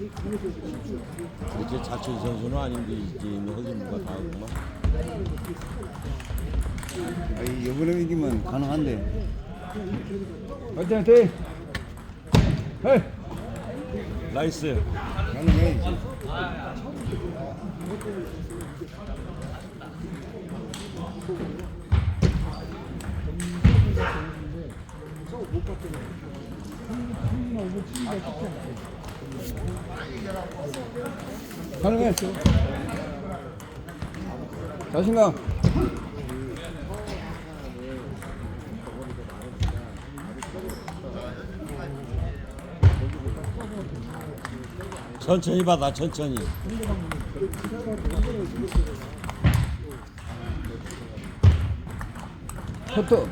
이제 자철 선수는 아닌데 이제 허기무가 다 하구만. 아이 이번에 이기면 가능한데. 화이팅 화이팅. 헤이. 나이스. 가능해 이제. 가 능해. 자신감. 천천히 받아 천천히. 커터.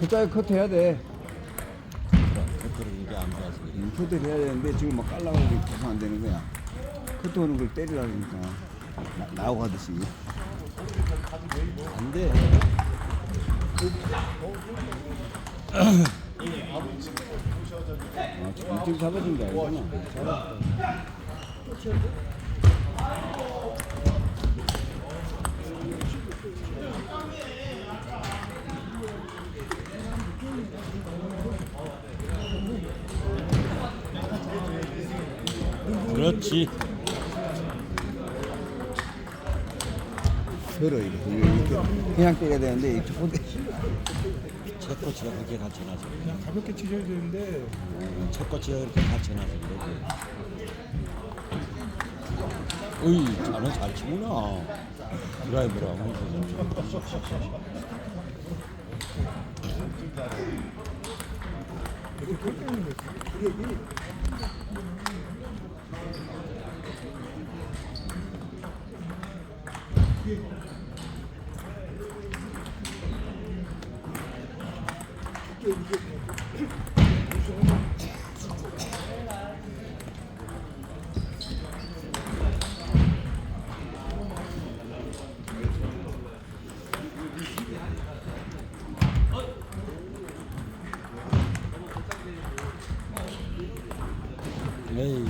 커터에 커터 해야 돼. 커터를 해야 되는데 지금 막 깔라고 계속 안 되는 거야. 커터 오는 걸 때리라 그러니까 나, 나오고 하듯이. 안 돼. 아, 이쪽 잡아준 거 알잖아. 잡아. 그렇지. 걸어 이렇게 이렇게 그냥 때려야 되는데 이쪽 호대. 첫 코치가 그렇게 갖춰놔서. 그냥 가볍게 치셔야 되는데 첫 코치가 그렇게 갖춰놔서 그래. 어이, 자는 잘 치구나. 드라이브랑 하면 서. 에이,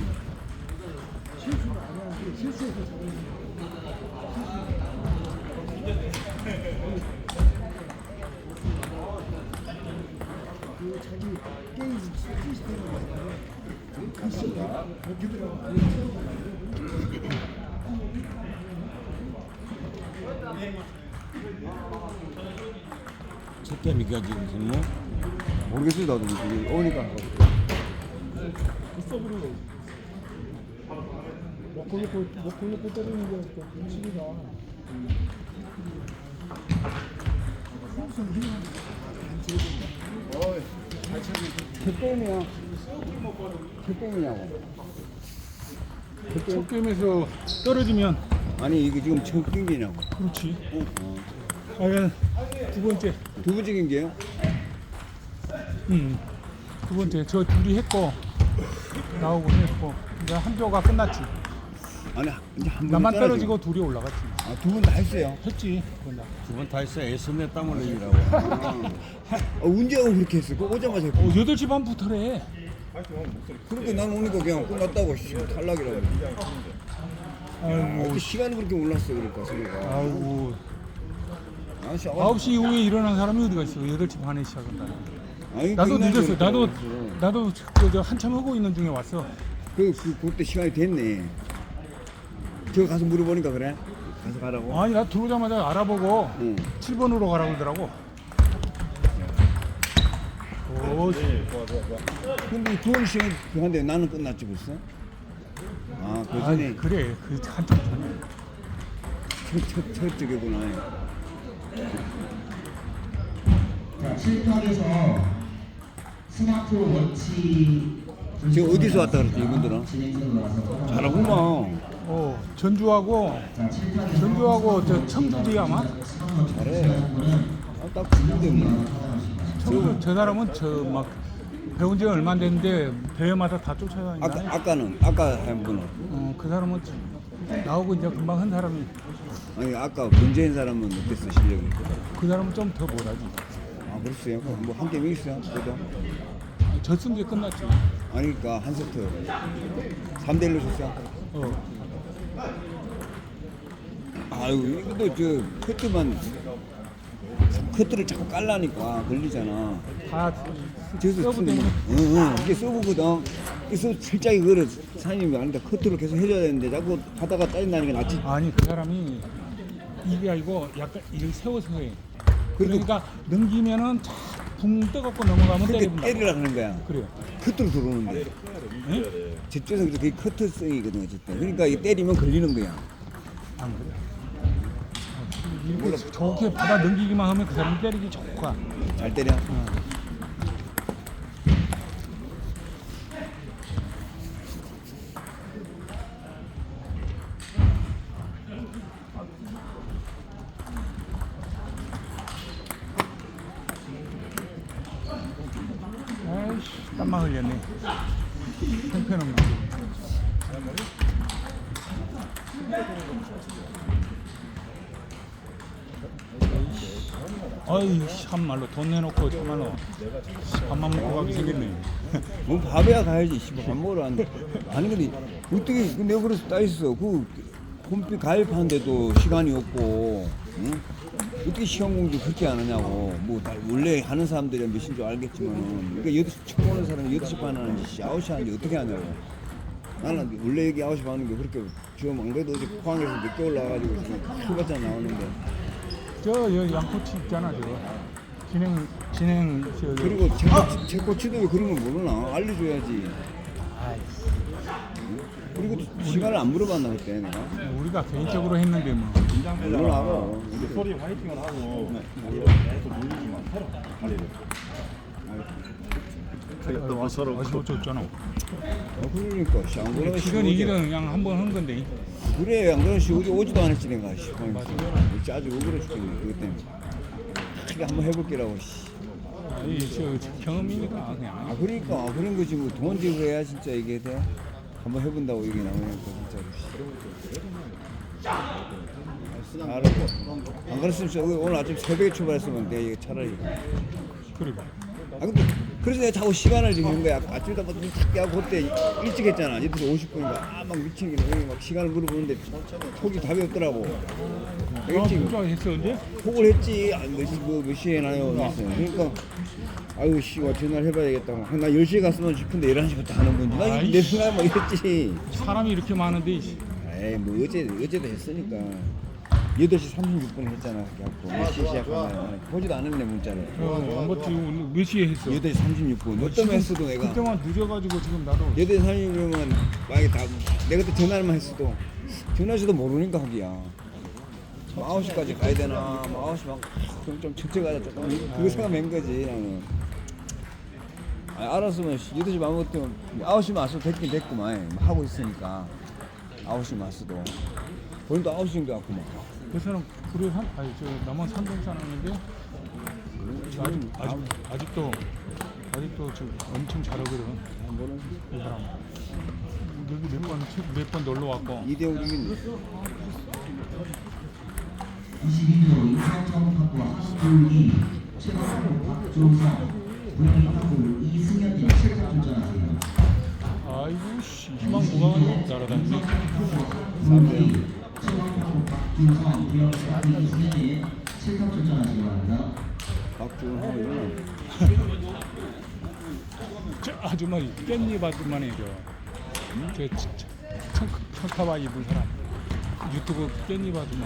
그 자기 게임 시스템을 글씨 여기더라고 첫 게임이가 지금 뭐? 모르겠어 나도 이게 오니까. 그 서브로 먹고 먹고 먹고 먹고 때리는 게 음식이가 첫 게임이야. 첫 게임이냐고. 첫 게임에서 떨어지면 아니 이게 지금 첫 경기냐고. 그렇지 어. 과연 두 번째 두 번째 경기예요? 음 두 번째 저 둘이 했고 나오고 했고 이제 한 조가 끝났지 아니 이제 한번 나만 떨어지고 둘이 올라갔지 아두 분 다 했어요. 했지 그건 나. 두 번 다 했어. 애쓰네 땀 흘리라고. 아, 언제 그렇게 했어? 그 오자마자 했고. 어 8시 반부터래 그렇게 난 오니까 그냥 끝났다고 씨, 탈락이라고. 아이고 아, 시간이 그렇게 올랐어 그러니까 소리가. 아이고 아, 씨, 아, 9시 이후에 일어난 사람이 어디가 있어 8시 반에 시작한다 아니, 나도 그날 늦었어 나도. 나도 그, 저 한참 하고 있는 중에 왔어 그, 그 그때 시간이 됐네. 저 가서 물어보니까 그래. 가서 가라고. 아니 나 들어오자마자 알아보고 응. 7번으로 가라고 그러더라고 오 근데 좋은 시간 한데 나는 끝났지 벌써. 아, 그 전에 아니 그래 그 한참 전에 첫, 첫, 첫 쪽이구나. 자, 7탄에서 스마트 워치 지금 어디서 왔다 그랬지, 이분들은? 진행선으로 와서 잘하구만. 어 전주하고 자, 7타에서 전주하고 저 청주지 아마 잘해. 아, 딱 그런데 뭐. 청주 저 사람은 저 막 배운 지 얼마 안 됐는데 대회마다 다 쫓아다니네. 아까 아까는 아까 한 분은 어, 그 사람은 나오고 이제 금방 한 사람이 아니 아까 문재인 사람은 어땠어 실력이? 그 사람은 좀 더 못하지. 아 그랬어요? 뭐한 게임 이겼어요? 그래도 졌은 게 끝났지. 아니 그러니까 한 세트 3대 1로 졌어요. 어. 아유 이것도 저 커트만 커트를 자꾸 깔라니까 걸리잖아. 다 그래서 서브 때문에 응, 응, 이게 서브거든. 그래서 살짝 이거를 사장님이 아닌데 커트를 계속 해줘야 되는데 자꾸 하다가 짜증나는 게 낫지. 아니 그 사람이 이게 아니고 약간 이를 세워서 해. 그래도- 그러니까 넘기면은 붕 떠갖고 넘어가면 근데 때려본다. 때리라 그러는 거야. 그래요. 커트로 들어오는데. 응? 저쪽에서 그게 커트성이거든 어쨌든. 그러니까 이 때리면 걸리는 거야. 안 그래. 이렇게 좋게 받아 넘기기만 하면 그 사람 때리기 좋고. 잘 때려. 아이씨 땀만 흘렸네. 형편없네. 어이 참말로 돈 내놓고 참말로 밥만 먹고 가기 생겼네. 뭐 밥이야 가야지. 씨발 밥 먹으러 왔는데. 아니 근데 어떻게 그 내가 그래서 따있어. 그 홈피 가입하는데도 시간이 없고. 응? 어떻게 시간 공지 그렇게 안 하냐고. 뭐 다 원래 하는 사람들이 몇인 줄 알겠지만 그러니까 여덟 시 처음 오는 사람이 여덟 시 반에 하는지 아홉 시 하는지 어떻게 하냐고. 나는 원래 여기 아홉 시 반인 게 그렇게 지금 안 그래도 어제 포항에서 늦게 올라와가지고 지금 풀밭에 나오는데 저 여기 양코치 있잖아 저거. 진행 진행 저 그리고 제코치, 제코치도 왜 그런 걸 모르나 알려줘야지. 그리고 또 시간을 안 물어봤나 그때 내가 우리가 개인적으로 했는데 뭐. 알아. 소리 화이팅을 하고 계속 누르지만 서로 다리를 또 서로 아쉬워졌잖아. 어, 그러니까 씨, 안 그러면 지금 이기는 그냥 한 번 한 건데. 그래 안 그러면 씨 어디 오지도 않았지 내가 씨. 짜증 오그려 죽겠네 그것 때문에. 크게 한번 해볼게라고 씨. 이저 경험이니까 아 그냥. 그러니까 그런 거지 뭐 돈 지고 해야 진짜 이게 돼. 한번 해본다고 이게 나오니까 진짜 로. 씨. 알았고 안 그랬으면 진짜 오늘 아침 새벽에 출발했으면 내 이게 차라리. 그래. 아 근데 그래서 내가 자꾸 시간을 지금 거야. 아침에 막 늦게 하고 그때 일찍 했잖아. 8시 50분인가 아막 미친 게 여기 막 시간을 물어보는데 톡이 답이 없더라고. 아 일찍 진짜 했었는데? 톡을 했지. 아, 몇, 시, 뭐, 몇 시에 나요? 그랬어요. 그러니까 아유 씨, 와 전화를 해봐야겠다. 나 10시에 갔으면 싶은데 11시부터 하는 건지. 나 아이씨. 막 이랬지. 사람이 이렇게 많은데. 에이 뭐 어제 어제도 했으니까 8시 36분에 했잖아. 그래갖고 몇 시에 시작하나 보지도 않았네 문자를. 어, 뭐 지금 몇 시에 했어? 8시 36분. 너 때문에 했어도 내가. 그때만 늦어가지고 지금 나도 8시 36분이면 만약에 다 내가 또 전화만 했어도 전화해서도 모르니까 하기야. 뭐 9시까지 가야 되나 뭐 9시 막좀 좀 천천히 가자 조금 그거 생각맨 거지 나는. 아, 알았으면 8시 반 먹으면 9시만 왔어도 됐긴 됐구만 하고 있으니까 9시만 왔어도 본인도 9시인 것 같구만 그 사람 불에 한 아니 저 남한 산동 사람인데 아직 아직 아직도 아직도 저 엄청 잘하거든. 그 사람 여기 몇번몇번 놀러 왔고. 이대호 이긴 22도 인상정학과 학부이 최강호 박조성 VP하고 이승현님 7타 출전하세요. 아이고 씨 희망 무강한 날아다니네. 강호 박조성 VP 이승현님 7타 출전하시기 바랍니다. 하고 일어나 저 아줌마 깻잎. 저 청- 청카바 입은 사람. 유튜브 깻잎 아줌마.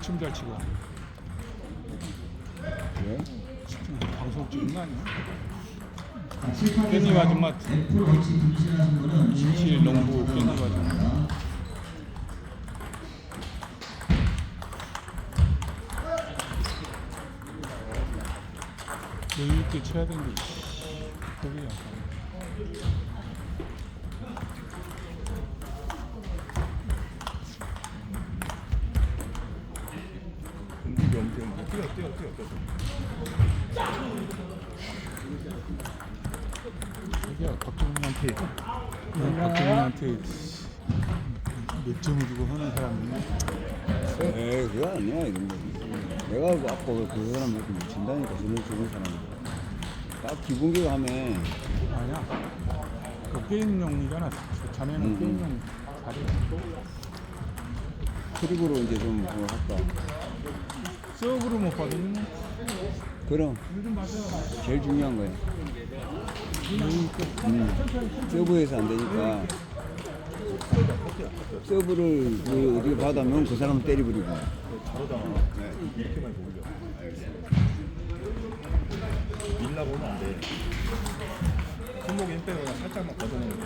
춤잘 치고. 왜? 방송 찍는 거 아니야? 자, 7타에서 깻잎 아줌마. 애플워치 분실하신 분은 진실 농부 깻잎 아줌마. 쳐야 되는 게 있어. 거기 약간. 움직여, 움직여, 움직여. 뛰어, 뛰어, 뛰어, 뛰어. 여기야, 박정민한테, 박정민한테 몇 점을 주고 하는 사람이 에이, 그거 아니야, 이런 거. 내가 뭐 아까 그 사람한테 미친다니까, 눈을 주는 사람이 딱 기본기가 하면 아니야. 그 게임용이잖아. 자네는 음, 음. 게임용 잘해. 트릭으로 이제 좀 그거 할까? 서브를 못 받으면 그럼. 제일 중요한 거야. 음, 서브에서 안 되니까. 서브를 그 어디 받으면 그 사람 때려버리고. 잘 보면 안 돼. 손목에 힘 빼고 살짝만 걷어내면 돼.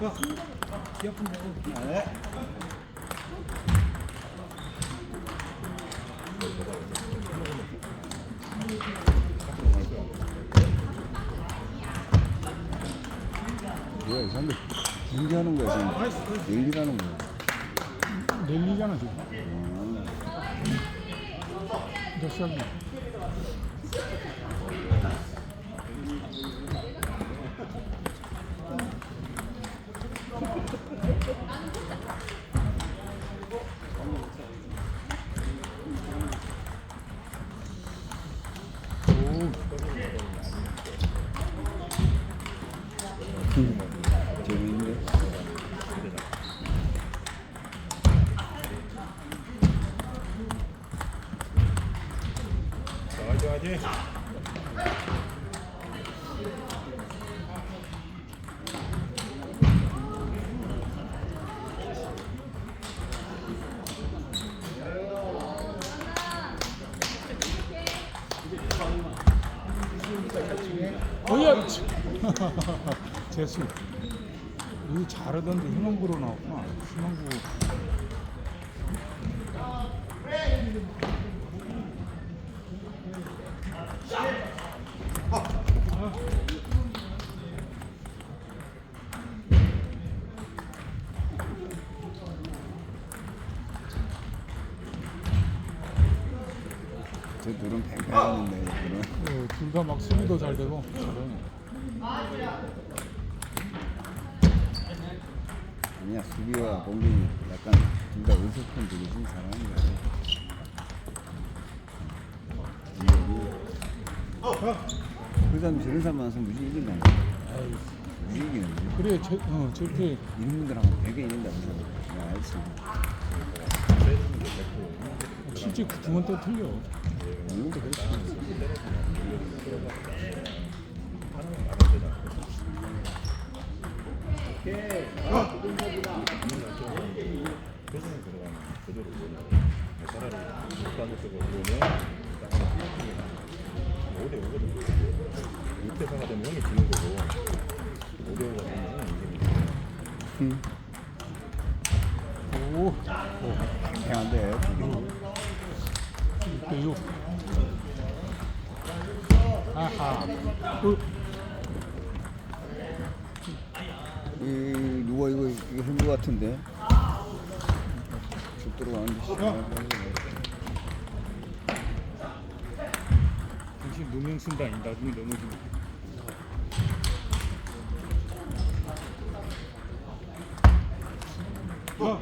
속도가 뛰는데. 뭐야 이 사람들 경기하는 거야 지금 연기하는 거야 랠리잖아, 지금. 몇 살이야? 재 둘은 팽팽했는데 둘은 어, 둘다 막 수비도 잘 되고. 아니야 수비와 공격이 약간 둘 다 의석한 되게 좀 잘하는 거야 그 사람 저런 사람 만나서 무지 이긴다는 거야? 무지 이기는 거야? 그래, 저, 어, 저렇게. 이런 분들하고 되게 이긴다 그 사람 내가 알지. 실제 그 두번 때 틀려. 이것도 그렇지 표정이 들어가면 제대로 올려. 차라리 못하는 쪽으로 들어오면 약간 삐뚤게 나와. 5대 5거든. 6대 4가 되면 형이 지는 거 아하. 이 누가 이거 이거 힘들 것 같은데. 죽도록 안 드시네. 어. 당신 누명 쓴다 이 나중에 넘어지면 어!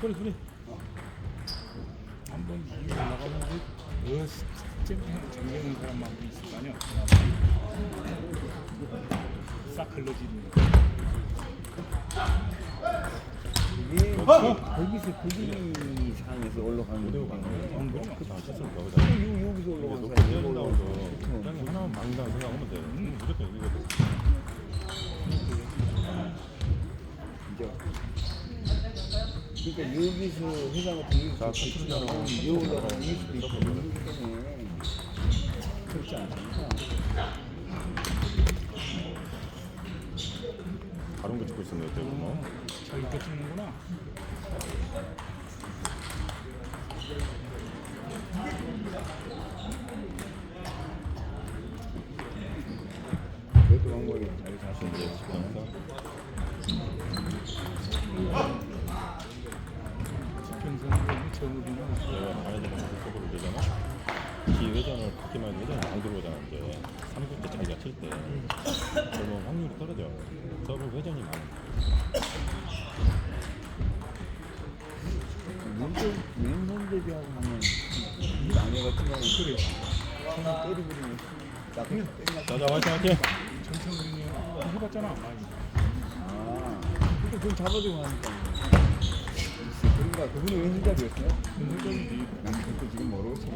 그래 그래 한번 올라가면 그잼 정리하는 사람만 있을 거 아니야 싹 흘러지는 거기서 거기 상에서 올라가는 거 아, 실수를 거기다. 여기서 올라가는 사람이 뛰어준다고 해서 그냥 하나만 막는다고 생각하면 돼. 음, 무조건 이기거든. 진짜 그러니까 여기서 회장 같은 게 자, 치면 여기 올라가는 일 수도 있고 그렇기 때문에 그렇지 않습니까? 다른 거 찍고 있었네, 그때 뭐. 잘 이렇게 찍는구나 그것도 방법이 자기 자신 이제 집에서 평생을 정우리는 내가 가야 되는 쪽으로 되잖아. 기 회전을 받기만 해도 안 들어오잖아, 이제. 3구 때 자기가 칠 때. 그러면 확률이 떨어져. 서브 회전이 많아. 왼손 대비하고 하면 이 안에 같은 경우는 그래 손을 때리버리면 딱 때리나 자, 자, 화이팅, 화이팅! 전청우리는 해봤잖아 많이 아 근데 그건 잡아주고 하니까 글쎄, 그런가 그분이 왼손 잡이었어요? 왼손잡이지 난 그것도 지금 모르겠어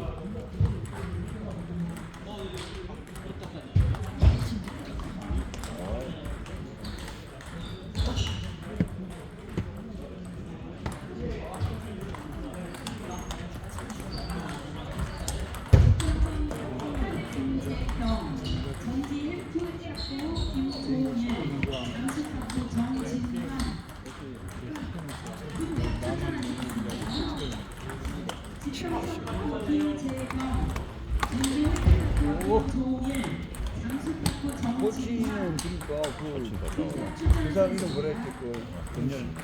그, 그 사람 이름 뭐라 했지? 그 금년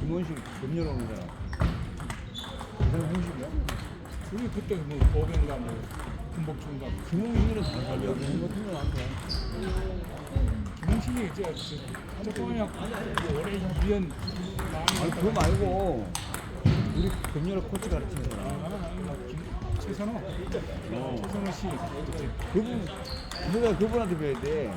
김원식 금년 오는 사람. 그 사람 형식이야? 우리 그때 뭐 보ben가 뭐뭐 김원식은 다 살려. 같은 건안 돼. 김웅식이 이제 저 저번에 오래 위원 아니 그거 말고 우리 금년에 코치 가르치는 사람. 최선호. 최선호 씨. 그분 내가 그분한테 배워야 돼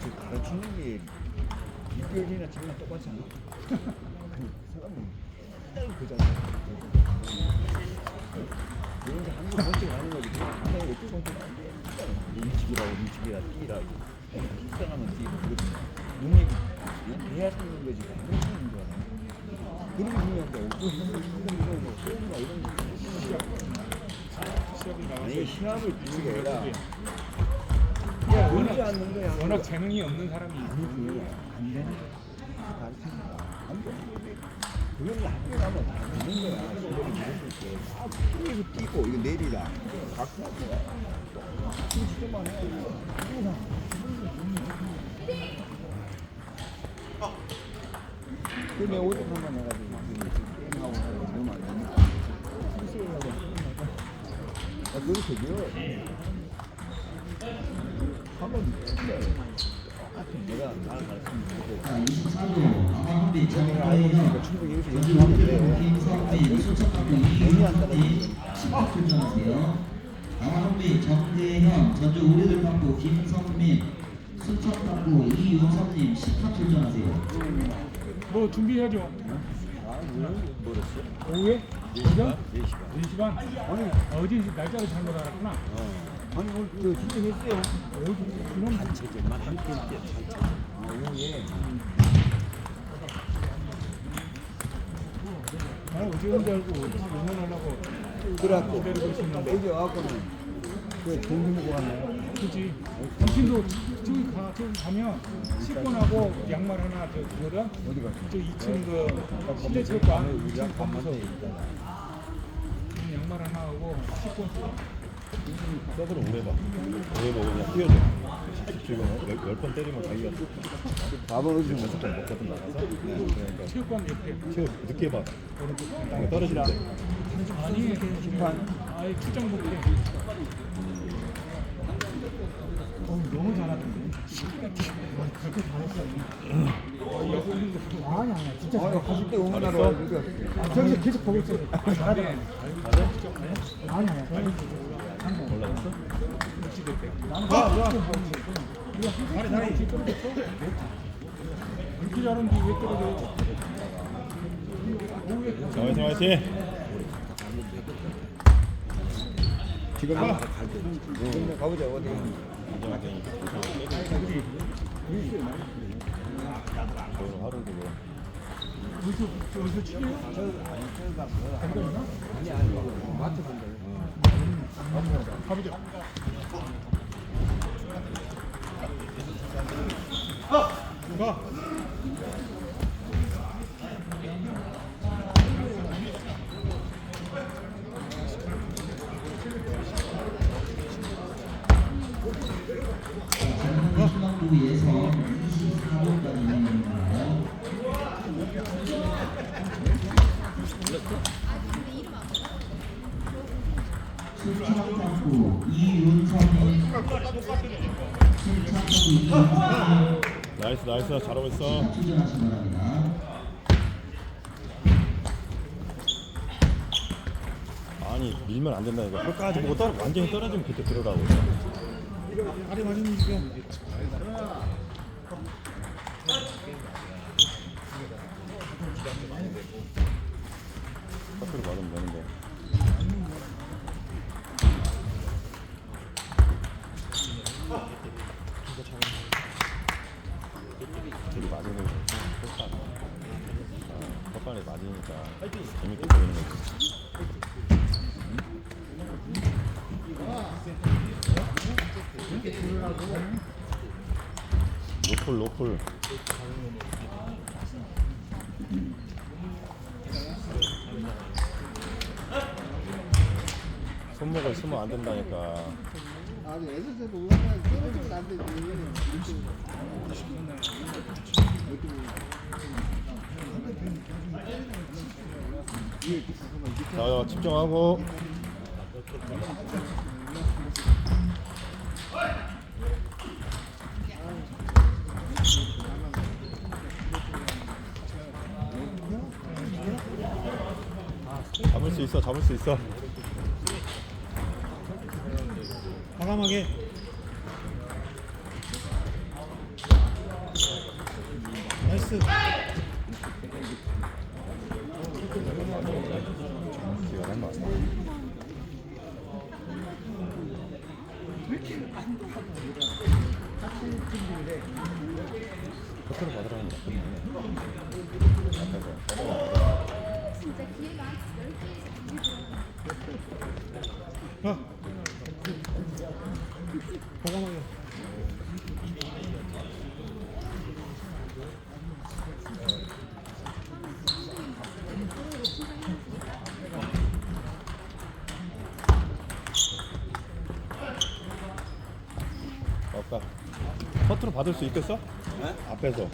그, 저 가르치는 게 입결이나 장난 똑같지 않아? 그 사람은 맨날 그잖아. 이런 게 한국 번째 가는 거지. 한국에 두 번째 가는 게 일찍이라고 일찍이라 뛰라고. 식상하면 뛰고 그거지. 능력이 해야 되는 거지. 안 되는 거야. 그런 게 중요한데 없고 이런 거 소음이나 이런 거 시합을 나가서 시합을 뛰는 게 아니라 워낙, 않는 거야. 워낙 재능이 없는 사람이 아니 그게 안 되는 거야. 거야. 안 되는 거야. 게. 아, 풀에서 뛰고 이거 내리라. 거야. 그안 아. 똑같은 내가 나를 가르치면 되고. 자, 24도 아마한비 내가 알고 있으니까 정대현 충분히 여기서 전주 연습하면 우리들과 돼. 김성민 수첩학부 이윤섭님 10학 출전하세요. 아마한비 정대현 전주 우리들 학부 김성민 수첩학부 이윤섭님 10학 출전하세요. 뭐 준비해야죠? 오후에? 오전? 4시간. 4시간? 아니 어제 날짜를 잘못 알았구나 아니, 오늘 저 신청했어요. 어디 그럼 단체전만 함께 뛰어 단체전. 아, 오후에. 나 어제 온줄 알고 응원하려고 그래갖고, 여기 와갖고는, 그, 동생 보고 갔네. 그지 당신도 저기 가 저기 가면 씻고나고 양말 하나 저 그거다 어디 갔어? 저 2층 그 실내 체육관 우리 2층 한 가면서. 양말 하나 하고 씻고 서브를 오래 봐. 오래 그냥 뛰어줘. 지금 열번 때리면 자기가 어디서 먹어? 좀 먹거든 나가서. 그러니까 체육관 옆에 체육 늦게 봐. 땅에 떨어질 때. 아니 아예 출장 볼게 어, 너무 잘하던데 아니 아니 진짜 아니 가실 때 응원하러 와. 그러니까 아, 저기서 계속 보고 있어요 잘하더라 아니 아니 올라갔어? 나는 봐 잘해 잘해 이렇게 잘하는데 왜 떨어져 자, 화이팅. 지금 가. 응. 가보자 어디. 하루? 가보자 가전 북 순창탁구 이윤성이 나이스 나이스 잘하고 있어. 아니 밀면 안 된다 이거. 끝까지 보고 떨어 완전히 떨어지면 그때 들어라고. 다리 맞으면 이겨 커트를 맞으면 되는데. 저기 맞으면 끝까지. 끝까지 맞으니까 재밌게 보이는 거지. 로플 로플 손목을 쓰면 안 된다니까 아니 에서도 올라가면 떨어지면 안 되지. 자 집중하고. 잡을 수 있어 잡을 수 있어. 과감하게. 나이스 커트를 받으라는 거 진짜 기회가 한10개 이상 가 과감하게 없다 커트로 받을 수 있겠어? 앞에서.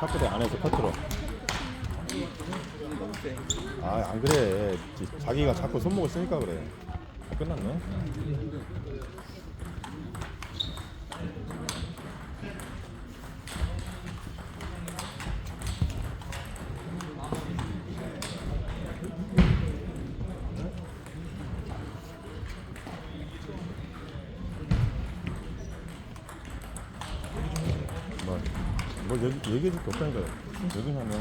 탁구대 안에서 커트로. 아 안 그래. 지- 자기가 자꾸 손목을 쓰니까 그래. 아, 끝났네 뭐, 뭐 얘기, 얘기해줄 게 없다니까 여기 하면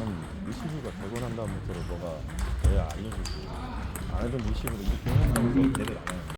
리시브가 되고 난 다음부터 너가 내 알려주지 안 해도 리시브를 이렇게 걔를 안 해.